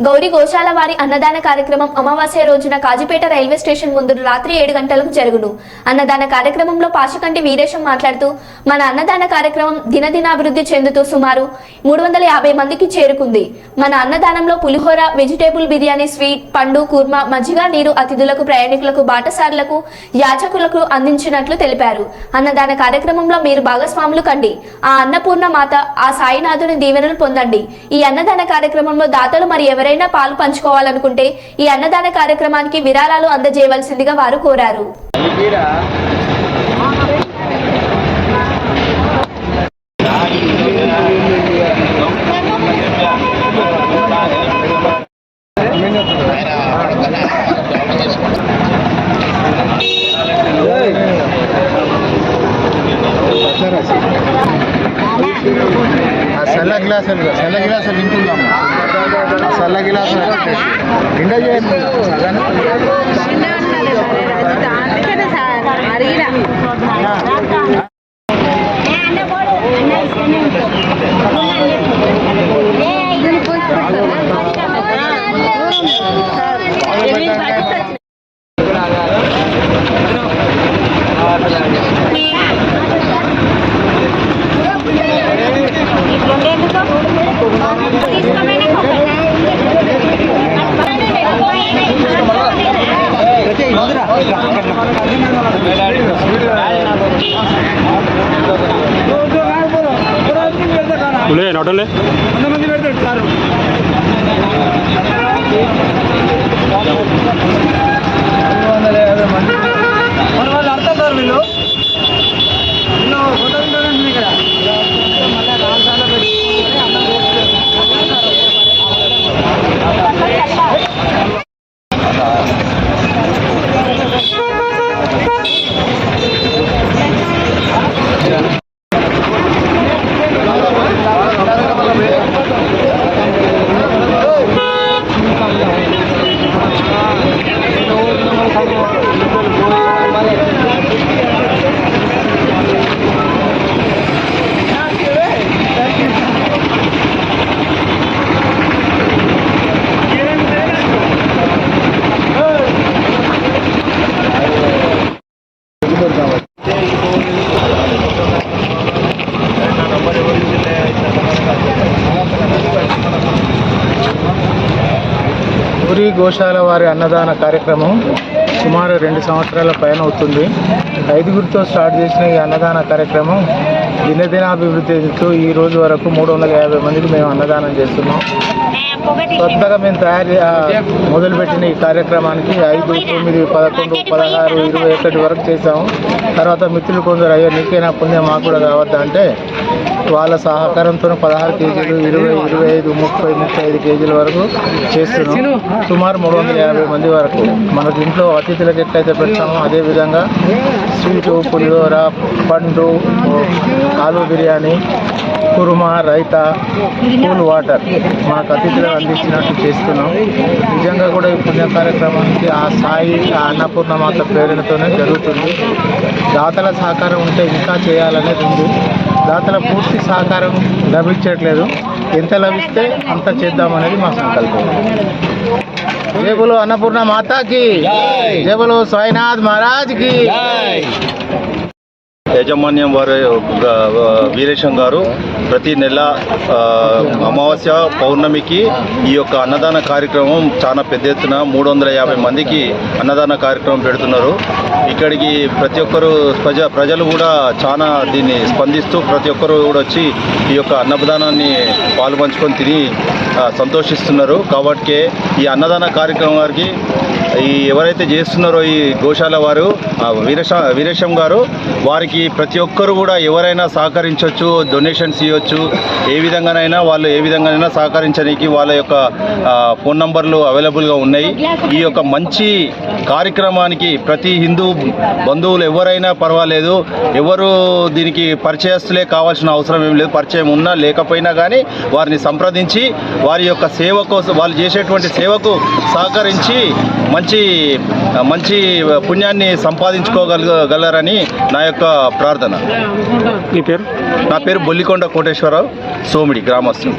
గౌరీ గోశాల వారి అన్నదాన కార్యక్రమం అమావాస్య రోజున కాజీపేట రైల్వే స్టేషన్ ముందు రాత్రి ఏడు గంటలకు జరుగును. అన్నదాన కార్యక్రమంలో పాశకంటి వీరేశం మాట్లాడుతూ మన అన్నదాన కార్యక్రమం దినదినాభివృద్ధి చెందుతూ సుమారు మూడు వందల యాభై మందికి చేరుకుంది. మన అన్నదానంలో పులిహోర వెజిటేబుల్ బిర్యానీ స్వీట్ పండు కుర్మా మజ్జిగ నీరు అతిథులకు ప్రయాణికులకు బాటసారులకు యాచకులకు అందించినట్లు తెలిపారు. అన్నదాన కార్యక్రమంలో మీరు భాగస్వాములు కండి. ఆ అన్నపూర్ణ మాత ఆ సాయినాథుని దీవెనలు పొందండి. ఈ అన్నదాన కార్యక్రమంలో దాతలు మరి ఎవరైనా పాలు పంచుకోవాలనుకుంటే ఈ అన్నదాన కార్యక్రమానికి విరాళాలు అందజేయవలసిందిగా వారు కోరారు. సెల్ల గ్లాసులు సెల్ల గ్లాసులు వింటున్నాము సల్ల గ్లాసులు నిండా చేయండి. உள்ளே நோட்டல்லே அந்த மந்தி பெட்டாரு శ్రీ గోశాల వారి అన్నదాన కార్యక్రమం సుమారు రెండు సంవత్సరాల పైన అవుతుంది. ఐదుగురితో స్టార్ట్ చేసిన ఈ అన్నదాన కార్యక్రమం దినదినాభివృద్ధితో ఈ రోజు వరకు మూడు వందల యాభై మందికి మేము అన్నదానం చేస్తున్నాం. కొత్తగా మేము తయారు మొదలుపెట్టిన ఈ కార్యక్రమానికి ఐదు తొమ్మిది పదకొండు పదహారు ఇరవై ఒకటి వరకు చేసాము తర్వాత మిత్రులు కొందరు అయ్యో నీకైనా పుణ్యం? మాకు కూడా కావద్దా అంటే వాళ్ళ సహకారంతో పదహారు కేజీలు ఇరవై ఇరవై ఐదు ముప్పై ముప్పై ఐదు కేజీల వరకు చేస్తున్నాం. సుమారు మూడు వందల యాభై మంది వరకు. మన ఇంట్లో అతిథులకు ఎట్లయితే పెడతామో అదే విధంగా స్వీటు పులిహోర పండు ఆలు బిర్యానీ కుర్మా రైతా కూల్ వాటర్ మాకు అతిథులకు అందించినట్టు చేస్తున్నాం. నిజంగా కూడా ఈ పుణ్య కార్యక్రమానికి ఆ సాయి ఆ అన్నపూర్ణ మాత ప్రేరణతోనే జరుగుతుంది. దాతల సహకారం ఉంటే ఇంకా చేయాలనేది ఉంది. దాతల పూర్తి సహకారం లభించట్లేదు. ఎంత లభిస్తే అంత చేద్దామనేది మా సంకల్పం. జేబులు అన్నపూర్ణ మాతాకి. జేబులు బోలో సాయినాథ్ మహారాజ్కి యాజమాన్యం వారి వీరేశం గారు ప్రతి నెల అమావాస్య పౌర్ణమికి ఈ యొక్క అన్నదాన కార్యక్రమం చాలా పెద్ద ఎత్తున మూడు వందల యాభై మందికి అన్నదాన కార్యక్రమం పెడుతున్నారు. ఇక్కడికి ప్రతి ఒక్కరు ప్రజ ప్రజలు కూడా చాలా దీన్ని స్పందిస్తూ ప్రతి ఒక్కరు కూడా వచ్చి ఈ యొక్క అన్నదానాన్ని పాలు పంచుకొని తిని సంతోషిస్తున్నారు. కాబట్టి ఈ అన్నదాన కార్యక్రమం వారికి ఈ ఎవరైతే చేస్తున్నారో ఈ గోశాల వారు వీరేశ వీరేశం గారు వారికి ప్రతి ఒక్కరు కూడా ఎవరైనా సహకరించవచ్చు డొనేషన్స్ ఇవ్వచ్చు ఏ విధంగానైనా వాళ్ళు ఏ విధంగానైనా సహకరించడానికి వాళ్ళ యొక్క ఫోన్ నంబర్లు అవైలబుల్గా ఉన్నాయి. ఈ యొక్క మంచి కార్యక్రమానికి ప్రతి హిందూ బంధువులు ఎవరైనా పర్వాలేదు ఎవరు దీనికి పరిచయస్తులే కావాల్సిన అవసరం ఏం లేదు పరిచయం ఉన్నా లేకపోయినా కానీ వారిని సంప్రదించి వారి యొక్క సేవ కోసం వాళ్ళు చేసేటువంటి సేవకు సహకరించి మంచి మంచి పుణ్యాన్ని సంపాదించుకోగలగలరని నా యొక్క ప్రార్థన. నీ పేరు? నా పేరు బొల్లికొండ కోటేశ్వరరావు సోమిడి గ్రామస్తులు.